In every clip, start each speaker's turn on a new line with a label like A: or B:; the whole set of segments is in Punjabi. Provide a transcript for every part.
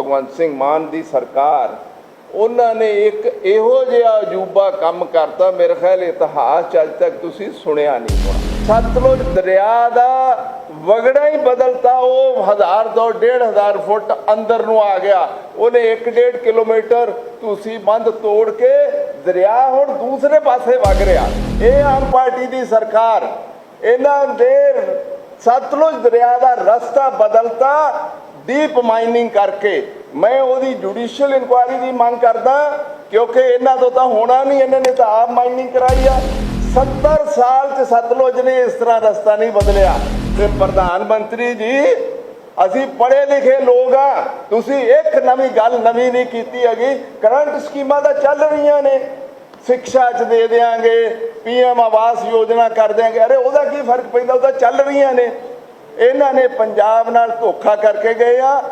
A: ਭਗਵੰਤ ਸਿੰਘ ਮਾਨ ਦੀ ਸਰਕਾਰ, ਉਹਨਾਂ ਨੇ ਇੱਕ ਇਹੋ ਜਿਹਾ ਅਜੂਬਾ ਕੰਮ ਕਰਤਾ, ਮੇਰੇ ਖਿਆਲ ਇਤਿਹਾਸ 'ਚ ਅੱਜ ਤੱਕ ਤੁਸੀਂ ਸੁਣਿਆ ਨਹੀਂ ਹੋਣਾ। ਸਤਲੁਜ ਦਰਿਆ ਦਾ ਵਗੜਾ ਹੀ ਬਦਲਤਾ, ਉਹ ਹਜ਼ਾਰ ਤੋਂ 1500 ਫੁੱਟ ਅੰਦਰ ਨੂੰ ਆ ਗਿਆ। ਉਹਨੇ 1.5 ਕਿਲੋਮੀਟਰ ਤੁਸੀਂ ਬੰਦ ਤੋੜ ਕੇ ਦਰਿਆ ਹੁਣ ਦੂਸਰੇ ਪਾਸੇ ਵਗ ਰਿਹਾ। ਇਹ ਆਮ ਪਾਰਟੀ ਦੀ ਸਰਕਾਰ, ਇਹਨਾਂ ਦੇ ਸਤਲੁਜ ਦਰਿਆ ਦਾ ਰਸਤਾ ਬਦਲਤਾ ਡੀਪ ਮਾਈਨਿੰਗ ਕਰਕੇ ਮੈਂ ਉਹਦੀ ਜੁਡੀਸ਼ੀਅਲ ਇਨਕੁਆਇਰੀ ਦੀ ਮੰਗ ਕਰਦਾ, ਕਿਉਂਕਿ ਇਹਨਾਂ ਤੋਂ ਤਾਂ ਹੋਣਾ ਨਹੀਂ, ਇਹਨਾਂ ਨੇ ਤਾਂ ਆਪ ਮਾਈਨਿੰਗ ਕਰਾਈ ਆ। 70 ਸਾਲ ਚ ਸਤਲੁਜ ਨੇ ਇਸ ਤਰ੍ਹਾਂ ਰਸਤਾ ਨਹੀਂ ਬਦਲਿਆ। ਤੇ ਪ੍ਰਧਾਨ ਮੰਤਰੀ ਜੀ, ਅਸੀਂ ਪੜ੍ਹੇ ਲਿਖੇ ਲੋਕ ਆ, ਤੁਸੀਂ ਇੱਕ ਨਵੀਂ ਗੱਲ ਨਵੀਂ ਨਹੀਂ ਕੀਤੀ ਹੈਗੀ। ਕਰੰਟ ਸਕੀਮਾਂ ਤਾਂ ਚੱਲ ਰਹੀਆਂ ਨੇ। ਸਿੱਖਿਆ ਚ ਦੇ ਦੇਾਂਗੇ ਪੀਐਮ ਆਵਾਸ ਯੋਜਨਾ ਕਰ ਦਿਆਂਗੇ। ਅਰੇ ਉਹਦਾ ਕੀ ਫ਼ਰਕ ਪੈਂਦਾ? ਉਹਦਾ ਚੱਲ ਰਹੀਆਂ ਨੇ। ਇਹਨਾਂ ਨੇ ਪੰਜਾਬ ਨਾਲ ਧੋਖਾ ਕਰਕੇ ਗਏ ਆ,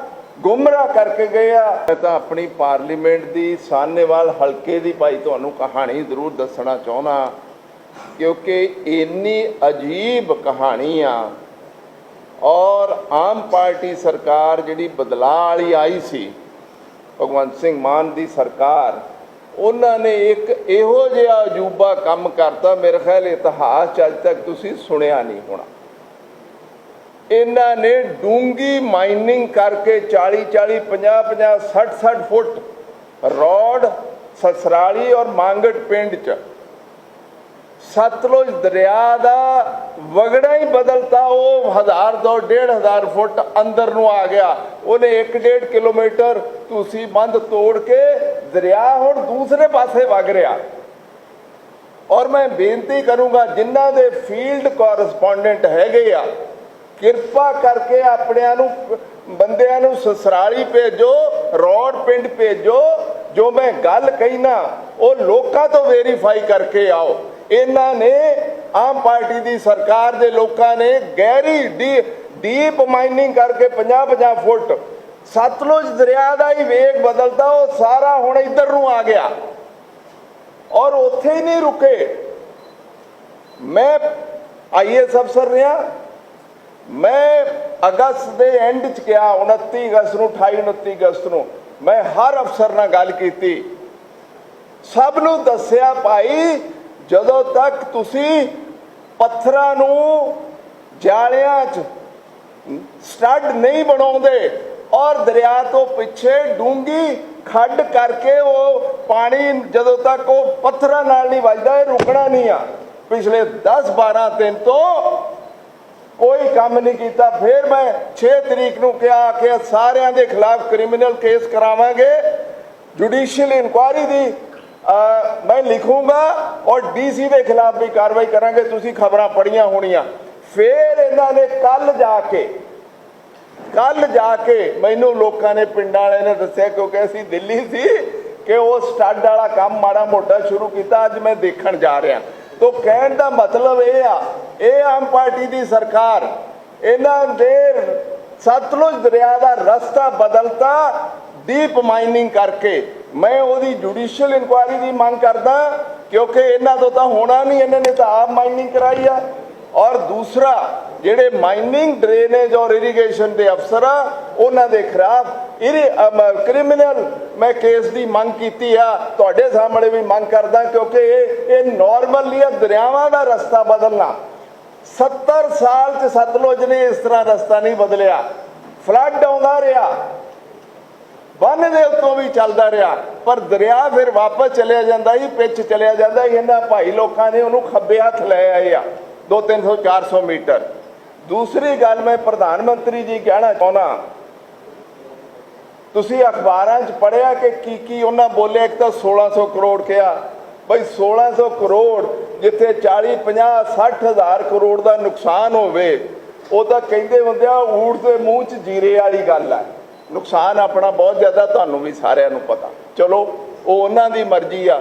A: ਗੁੰਮਰਾਹ ਕਰਕੇ ਗਏ ਆ। ਮੈਂ ਤਾਂ ਆਪਣੀ ਪਾਰਲੀਮੈਂਟ ਦੀ ਸਾਹਨੇਵਾਲ ਹਲਕੇ ਦੀ ਭਾਈ ਤੁਹਾਨੂੰ ਕਹਾਣੀ ਜ਼ਰੂਰ ਦੱਸਣਾ ਚਾਹੁੰਦਾ ਕਿਉਂਕਿ ਇੰਨੀ ਅਜੀਬ ਕਹਾਣੀ ਆ। ਔਰ ਆਮ ਪਾਰਟੀ ਸਰਕਾਰ ਜਿਹੜੀ ਬਦਲਾਅ ਵਾਲੀ ਆਈ ਸੀ, ਭਗਵੰਤ ਸਿੰਘ ਮਾਨ ਦੀ ਸਰਕਾਰ, ਉਹਨਾਂ ਨੇ ਇੱਕ ਇਹੋ ਜਿਹਾ ਅਜੂਬਾ ਕੰਮ ਕਰਤਾ, ਮੇਰੇ ਖਿਆਲ ਇਤਿਹਾਸ 'ਚ ਅੱਜ ਤੱਕ ਤੁਸੀਂ ਸੁਣਿਆ ਨਹੀਂ ਹੋਣਾ। ਇਹਨਾਂ ਨੇ ਡੂੰਗੀ ਮਾਈਨਿੰਗ ਕਰਕੇ 40 40 50 50 60 60 ਫੁੱਟ ਰੋਡ, ਸਸਰਾਲੀ ਔਰ ਮੰਗਟ ਪਿੰਡ 'ਚ। ਸਤਲੁਜ ਦਰਿਆ ਦਾ ਵਗੜਾ ਹੀ ਬਦਲਤਾ, ਉਹ ਹਜ਼ਾਰ ਤੋਂ 1500 ਫੁੱਟ ਅੰਦਰ ਨੂੰ ਆ ਗਿਆ। ਉਹਨੇ 1.5 ਕਿਲੋਮੀਟਰ ਤੁਸੀਂ ਬੰਦ ਤੋੜ ਕੇ ਦਰਿਆ ਹੁਣ ਦੂਸਰੇ ਪਾਸੇ ਵਗ ਰਿਹਾ। ਔਰ ਮੈਂ ਬੇਨਤੀ ਕਰੂੰਗਾ, ਜਿਨ੍ਹਾਂ ਦੇ ਫੀਲਡ ਕੋਰਸਪੋਂਡੈਂਟ ਹੈਗੇ ਆ ਕਿਰਪਾ ਕਰਕੇ ਆਪਣਿਆਂ ਨੂੰ, ਬੰਦਿਆਂ ਨੂੰ ਸਸਰਾਲੀ ਭੇਜੋ, ਰੋਡ ਪਿੰਡ ਭੇਜੋ। ਜੋ ਮੈਂ ਗੱਲ ਕਹਿਣਾ ਉਹ ਲੋਕਾਂ ਤੋਂ ਵੈਰੀਫਾਈ ਕਰਕੇ ਆਓ। ਇਹਨਾਂ ਨੇ ਆਮ ਪਾਰਟੀ ਦੀ ਸਰਕਾਰ ਦੇ ਲੋਕਾਂ ਨੇ ਗਹਿਰੀ ਡੀਪ ਮਾਈਨਿੰਗ ਕਰਕੇ 50 50 ਫੁੱਟ, ਸਤਲੁਜ ਦਰਿਆ ਦਾ ਹੀ ਵੇਗ ਬਦਲਦਾ ਉਹ ਸਾਰਾ ਹੁਣ ਇੱਧਰ ਨੂੰ ਆ ਗਿਆ। ਔਰ ਉੱਥੇ ਹੀ ਨਹੀਂ ਰੁਕੇ। ਮੈਂ ਆਈਐਸ ਅਫਸਰ ਰਿਹਾ ਮੈਂ ਅਗਸਤ ਦੇ ਐਂਡ ਚ ਗਿਆ 29 ਅਗਸਤ ਨੂੰ 28 29 ਅਗਸਤ ਨੂੰ। ਮੈਂ ਹਰ ਅਫਸਰ ਨਾਲ ਗੱਲ ਕੀਤੀ। ਸਭ ਨੂੰ ਦੱਸਿਆ, ਭਾਈ, ਜਦੋਂ ਤੱਕ ਤੁਸੀਂ ਪੱਥਰਾਂ ਨੂੰ ਜਾਲਿਆਂ 'ਚ ਸਟੱਡ ਨਹੀਂ ਬਣਾਉਂਦੇ ਔਰ ਦਰਿਆ ਤੋਂ ਪਿੱਛੇ ਡੂੰਗੀ ਖੱਡ ਕਰਕੇ ਉਹ ਪਾਣੀ ਜਦੋਂ ਤੱਕ ਉਹ ਪੱਥਰਾਂ ਨਾਲ ਨਹੀਂ ਵੱਜਦਾ, ਇਹ ਰੁਕਣਾ ਨਹੀਂ ਆ। ਪਿਛਲੇ 10 12 ਦਿਨ ਤੋਂ ਕੋਈ ਕੰਮ ਨਹੀਂ ਕੀਤਾ, ਫਿਰ ਮੈਂ 6 ਤਰੀਕ ਨੂੰ ਕਿਹਾ ਕਿ ਸਾਰਿਆਂ ਦੇ ਖਿਲਾਫ ਕ੍ਰਿਮੀਨਲ ਕੇਸ ਕਰਾਵਾਂਗੇ। ਜੁਡੀਸ਼ੀਅਲ ਇਨਕੁਆਇਰੀ ਦੀ ਮੈਂ ਲਿਖੂੰਗਾ ਔਰ ਡੀਸੀ ਦੇ ਖਿਲਾਫ ਵੀ ਕਾਰਵਾਈ ਕਰਾਂਗੇ, ਤੁਸੀਂ ਖਬਰਾਂ ਪੜੀਆਂ ਹੋਣੀਆਂ। ਫਿਰ ਇਹਨਾਂ ਨੇ ਕੱਲ ਜਾ ਕੇ ਕੱਲ ਜਾ ਕੇ ਮੈਨੂੰ ਲੋਕਾਂ ਨੇ, ਪਿੰਡਾਂ ਵਾਲਿਆਂ ਨੇ ਦੱਸਿਆ ਕਿਉਂਕਿ ਅਸੀਂ ਦਿੱਲੀ ਸੀ ਕਿ ਉਹ ਸਟੱਡ ਵਾਲਾ ਕੰਮ ਮਾੜਾ ਮੋਟਾ ਸ਼ੁਰੂ ਕੀਤਾ, ਅੱਜ ਮੈਂ ਦੇਖਣ ਜਾ ਰਿਹਾ। ਤੋਂ ਕਹਿਣ ਦਾ ਮਤਲਬ ਇਹ ਆ ਇਹ ਆਮ ਪਾਰਟੀ ਦੀ ਸਰਕਾਰ, ਇਹਨਾਂ ਦੇ ਸਤਲੁਜ ਦਰਿਆ ਦਾ ਰਸਤਾ ਬਦਲਤਾ ਡੀਪ ਮਾਈਨਿੰਗ ਕਰਕੇ। ਮੈਂ ਉਹਦੀ ਜੁਡੀਸ਼ੀਅਲ ਇਨਕੁਆਇਰੀ ਦੀ ਮੰਗ ਕਰਦਾ, ਕਿਉਂਕਿ ਇਹਨਾਂ ਤੋਂ ਤਾਂ ਹੋਣਾ ਨਹੀਂ, ਇਹਨਾਂ ਨੇ ਤਾਂ ਆਪ ਮਾਈਨਿੰਗ ਕਰਾਈ ਆ। ਔਰ ਦੂਸਰਾ, ਜਿਹੜੇ ਮਾਈਨਿੰਗ ਡਰੇਨੇਜ ਔਰ ਇਰੀਗੇਸ਼ਨ ਦੇ ਅਫਸਰ ਉਹਨਾਂ ਦੇ ਖਿਲਾਫ ਕ੍ਰਿਮੀਨਲ ਮੈਂ ਕੇਸ ਦੀ ਮੰਗ ਕੀਤੀ ਆ। ਤੁਹਾਡੇ ਸਾਹਮਣੇ ਵੀ ਮੰਗ ਕਰਦਾ, ਕਿਉਂਕਿ ਇਹ ਇਹ ਨਾਰਮਲ ਨਹੀਂ ਦਰਿਆਵਾਂ ਦਾ ਰਸਤਾ ਬਦਲਣਾ। 70 ਸਾਲ ਚ ਸਤਲੁਜ ਨੇ ਇਸ ਤਰ੍ਹਾਂ ਰਸਤਾ ਨਹੀਂ ਬਦਲਿਆ। ਫਲੱਡ ਆਉਂਦਾ ਰਿਹਾ। ਬੰਨ ਦੇ ਉੱਤੋਂ ਵੀ ਚੱਲਦਾ ਰਿਹਾ। ਪਰ ਦਰਿਆ ਫਿਰ ਵਾਪਸ ਚਲਿਆ ਜਾਂਦਾ ਹੀ ਪਿੱਛ ਚਲਿਆ ਜਾਂਦਾ ਇਹਨਾਂ ਭਾਈ ਲੋਕਾਂ ਨੇ ਉਹਨੂੰ ਖੱਬੇ ਹੱਥ ਲੈ ਆਏ ਆ 2 300 400 ਮੀਟਰ। ਦੂਸਰੀ ਗੱਲ ਮੈਂ ਪ੍ਰਧਾਨ ਮੰਤਰੀ ਜੀ ਕਹਿਣਾ ਚਾਹੁੰਦਾ। ਤੁਸੀਂ ਅਖਬਾਰਾਂ 'ਚ ਪੜਿਆ ਕਿ ਕੀ ਕੀ ਉਹਨਾਂ ਬੋਲੇ? ਇੱਕ ਤਾਂ 1600 ਕਰੋੜ ਕਿਹਾ। ਬਈ 1600 ਕਰੋੜ, ਜਿੱਥੇ 40 50 60 ਹਜ਼ਾਰ ਕਰੋੜ ਦਾ ਨੁਕਸਾਨ ਹੋਵੇ, ਉਹ ਤਾਂ ਕਹਿੰਦੇ ਹੁੰਦੇ ਆ, ਊੜ ਦੇ ਮੂੰਹ 'ਚ ਜੀਰੇ ਵਾਲੀ ਗੱਲ ਆ। ਨੁਕਸਾਨ ਆਪਣਾ ਬਹੁਤ ਜ਼ਿਆਦਾ, ਤੁਹਾਨੂੰ ਵੀ ਸਾਰਿਆਂ ਨੂੰ ਪਤਾ। ਚਲੋ, ਉਹ ਉਹਨਾਂ ਦੀ ਮਰਜ਼ੀ ਆ।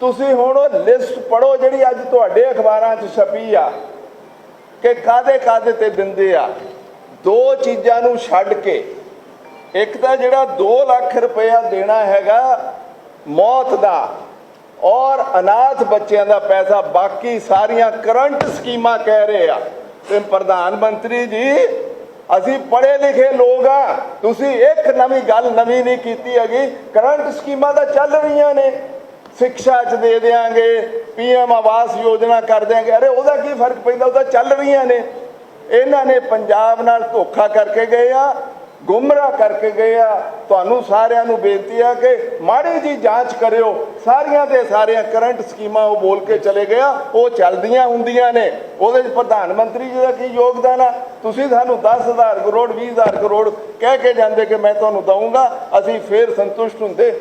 A: ਤੁਸੀਂ ਹੁਣ ਉਹ ਲਿਸਟ ਪੜੋ ਜਿਹੜੀ ਅੱਜ ਤੁਹਾਡੇ ਅਖਬਾਰਾਂ 'ਚ ਛਪੀ ਆ, ਕਿ ਕਾਦੇ ਕਾਦੇ ਤੇ ਦਿੰਦੇ ਆ। ਦੋ ਚੀਜ਼ਾਂ ਨੂੰ ਛੱਡ ਕੇ, ਇੱਕ ਤਾਂ ਜਿਹੜਾ 2 ਲੱਖ ਰੁਪਇਆ ਦੇਣਾ ਹੈਗਾ, ਮੌਤ ਦਾ ਔਰ ਅਨਾਥ ਬੱਚਿਆਂ ਦਾ ਪੈਸਾ ਬਾਕੀ ਸਾਰੀਆਂ ਕਰੰਟ ਸਕੀਮਾਂ ਕਹਿ ਰਹੇ ਆ। ਤੇ ਪ੍ਰਧਾਨ ਮੰਤਰੀ ਜੀ, ਅਸੀਂ ਪੜ੍ਹੇ ਲਿਖੇ ਲੋਕ ਆ, ਤੁਸੀਂ ਇੱਕ ਨਵੀਂ ਗੱਲ ਨਵੀਂ ਨਹੀਂ ਕੀਤੀ ਹੈਗੀ। ਕਰੰਟ ਸਕੀਮਾਂ ਤਾਂ ਚੱਲ ਰਹੀਆਂ ਨੇ। ਸਿੱਖਿਆ ਚ ਦੇ ਦੇਾਂਗੇ ਪੀਐਮ ਆਵਾਸ ਯੋਜਨਾ ਕਰ ਦਿਆਂਗੇ। ਅਰੇ ਉਹਦਾ ਕੀ ਫ਼ਰਕ ਪੈਂਦਾ? ਉਹਦਾ ਚੱਲ ਰਹੀਆਂ ਨੇ। ਇਹਨਾਂ ਨੇ ਪੰਜਾਬ ਨਾਲ ਧੋਖਾ ਕਰਕੇ ਗਏ ਆ। ਗੁੰਮਰਾਹ ਕਰਕੇ ਗਏ ਆ। ਤੁਹਾਨੂੰ ਸਾਰਿਆਂ ਨੂੰ ਬੇਨਤੀ ਆ ਕਿ ਮਾੜੀ ਜੀ ਜਾਂਚ ਕਰਿਓ। ਸਾਰੀਆਂ ਦੇ ਸਾਰੀਆਂ ਕਰੰਟ ਸਕੀਮਾਂ ਉਹ ਬੋਲ ਕੇ ਚਲੇ ਗਿਆ। ਉਹ ਚੱਲਦੀਆਂ ਹੁੰਦੀਆਂ ਨੇ। ਉਹਦੇ ਵਿੱਚ ਪ੍ਰਧਾਨ ਮੰਤਰੀ ਜੀ ਦਾ ਕੀ ਯੋਗਦਾਨ ਆ? ਤੁਸੀਂ ਸਾਨੂੰ 10000 ਕਰੋੜ 20000 ਕਰੋੜ ਕਹਿ ਕੇ ਜਾਂਦੇ ਕਿ ਮੈਂ ਤੁਹਾਨੂੰ ਦਊਂਗਾ। ਅਸੀਂ ਫੇਰ ਸੰਤੁਸ਼ਟ ਹੁੰਦੇ।